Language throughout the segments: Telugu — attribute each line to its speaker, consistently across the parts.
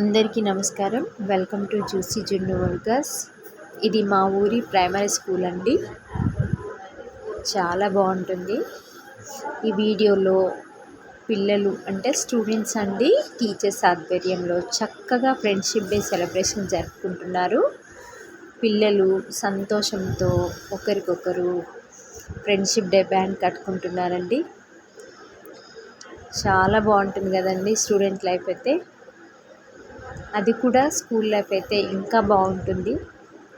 Speaker 1: అందరికీ నమస్కారం. వెల్కమ్ టు జ్యూసీ జున్ను వర్గస్ ఇది మా ఊరి ప్రైమరీ స్కూల్ అండి. చాలా బాగుంటుంది. ఈ వీడియోలో పిల్లలు అంటే స్టూడెంట్స్ అండి టీచర్స్ ఆధ్వర్యంలో చక్కగా ఫ్రెండ్షిప్ డే సెలబ్రేషన్ జరుపుకుంటున్నారు. పిల్లలు సంతోషంతో ఒకరికొకరు ఫ్రెండ్షిప్ డే బ్యాండ్ కట్టుకుంటున్నారండి. చాలా బాగుంటుంది కదండి స్టూడెంట్ లైఫ్ అయితే. అది కూడా స్కూల్ లైఫ్ అయితే ఇంకా బాగుంటుంది.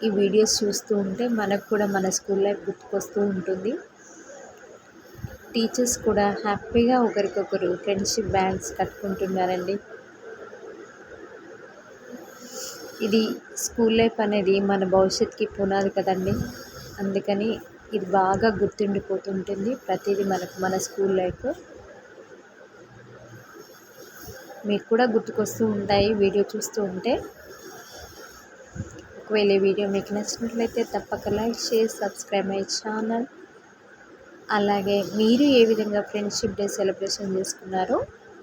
Speaker 1: ఈ వీడియోస్ చూస్తూ ఉంటే మనకు కూడా మన స్కూల్ లైఫ్ గుర్తుకొస్తూ ఉంటుంది. టీచర్స్ కూడా హ్యాపీగా ఒకరికొకరు ఫ్రెండ్షిప్ బ్యాండ్స్ కట్టుకుంటున్నారండి. ఇది స్కూల్ లైఫ్ అనేది మన భవిష్యత్తుకి పునాది కదండి. అందుకని ఇది బాగా గుర్తుండిపోతుంటుంది ప్రతిదీ మనకు మన స్కూల్ లైఫ్. మీకు కూడా గుర్తుకొస్తూ ఉంటాయి వీడియో చూస్తూ ఉంటే. ఒకవేళ ఈ వీడియో మీకు నచ్చినట్లయితే తప్పక like share subscribe my channel. అలాగే మీరు ఏ విధంగా ఫ్రెండ్షిప్ డే సెలబ్రేషన్ చేసుకున్నారో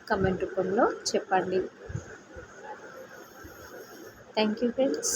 Speaker 1: కమెంట్ రూపంలో చెప్పండి. Thank you friends.